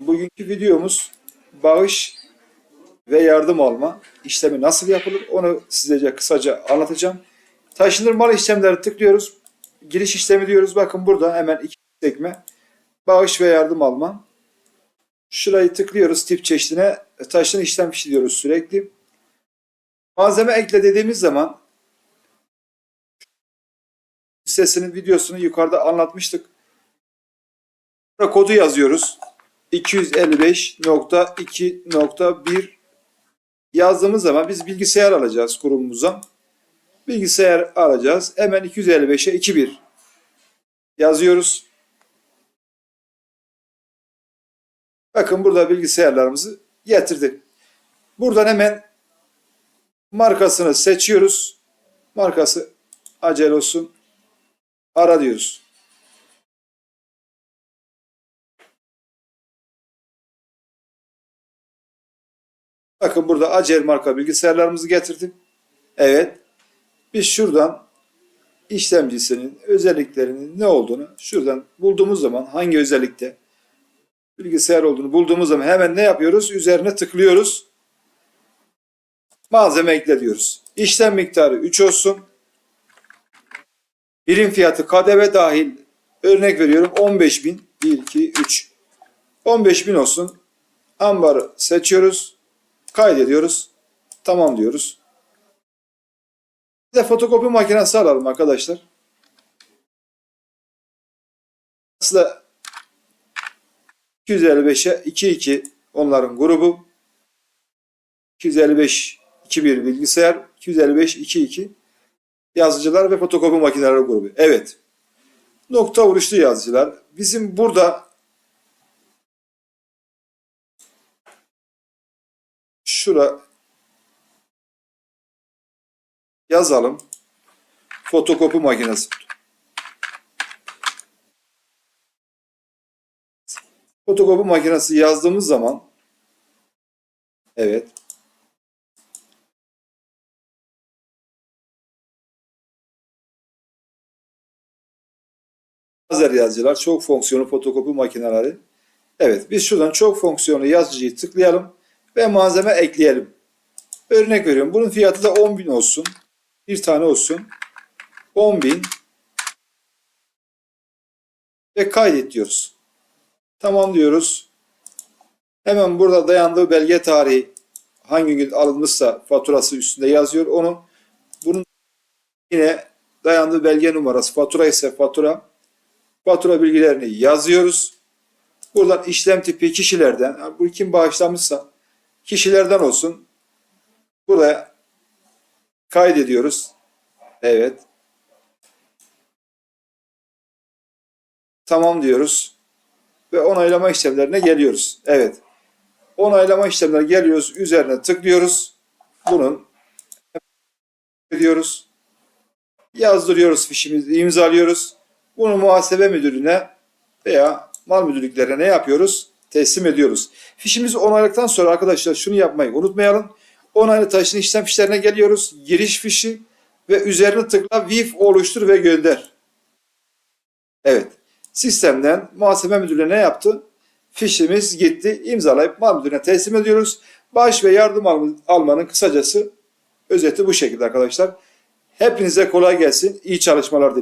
Bugünkü videomuz bağış ve yardım alma işlemi nasıl yapılır onu size kısaca anlatacağım. Taşınırmalı işlemleri tıklıyoruz. Giriş işlemi diyoruz. Bakın burada hemen iki sekme. Bağış ve yardım alma. Şurayı tıklıyoruz tip çeşidine. Taşın işlem fişi diyoruz sürekli. Malzeme ekle dediğimiz zaman sesinin videosunu yukarıda anlatmıştık. Burada kodu yazıyoruz. 255.2.1 yazdığımız zaman biz bilgisayar alacağız kurumumuza. Bilgisayar alacağız. Hemen 255'e 21 yazıyoruz. Bakın burada bilgisayarlarımızı getirdik. Buradan hemen markasını seçiyoruz. Markası acel olsun. Ara diyoruz. Bakın burada Acel marka bilgisayarlarımızı getirdim. Evet. Biz şuradan işlemcisinin özelliklerinin ne olduğunu şuradan bulduğumuz zaman hangi özellikte bilgisayar olduğunu bulduğumuz zaman hemen ne yapıyoruz? Üzerine tıklıyoruz. Malzeme ekle diyoruz. İşlem miktarı 3 olsun. Birim fiyatı KDV dahil örnek veriyorum 15.000 1 2 3 15.000 olsun. Ambarı seçiyoruz. Kaydediyoruz. Tamam diyoruz. Bir de fotokopi makinesi alalım arkadaşlar. Aslında 255'e 22 onların grubu. 255 21 bilgisayar, 255 22 yazıcılar ve fotokopi makineleri grubu. Evet. Nokta vuruşlu yazıcılar. Bizim burada şura yazalım. Fotokopi makinesi. Fotokopi makinesi yazdığımız zaman evet lazer yazıcılar, çok fonksiyonlu fotokopi makineleri. Evet, biz şuradan çok fonksiyonlu yazıcıyı tıklayalım ve malzeme ekleyelim. Örnek veriyorum. Bunun fiyatı da 10.000 olsun. Bir tane olsun. 10.000 ve kaydet diyoruz. Tamam diyoruz. Hemen burada dayandığı belge tarihi hangi gün alınmışsa faturası üstünde yazıyor. Onu bunun yine dayandığı belge numarası fatura ise fatura fatura bilgilerini yazıyoruz. Buradan işlem tipi kişilerden, bu kim bağışlamışsa kişilerden olsun. Buraya kaydediyoruz. Evet. Tamam diyoruz. Ve onaylama işlemlerine geliyoruz. Evet. Onaylama işlemlerine geliyoruz. Üzerine tıklıyoruz. Bunun ediyoruz. Yazdırıyoruz fişimizi, imzalıyoruz. Bunu muhasebe müdürüne veya mal müdürlüklerine ne yapıyoruz? Teslim ediyoruz. Fişimizi onayladıktan sonra arkadaşlar şunu yapmayı unutmayalım. Onaylı taşın işlem fişlerine geliyoruz. Giriş fişi ve üzerine tıkla VIF oluştur ve gönder. Evet. Sistemden muhasebe müdürlüğüne ne yaptı? Fişimiz gitti. imzalayıp mal müdürüne teslim ediyoruz. Bağış ve yardım alma- almanın kısacası özeti bu şekilde arkadaşlar. Hepinize kolay gelsin. İyi çalışmalar dilerim.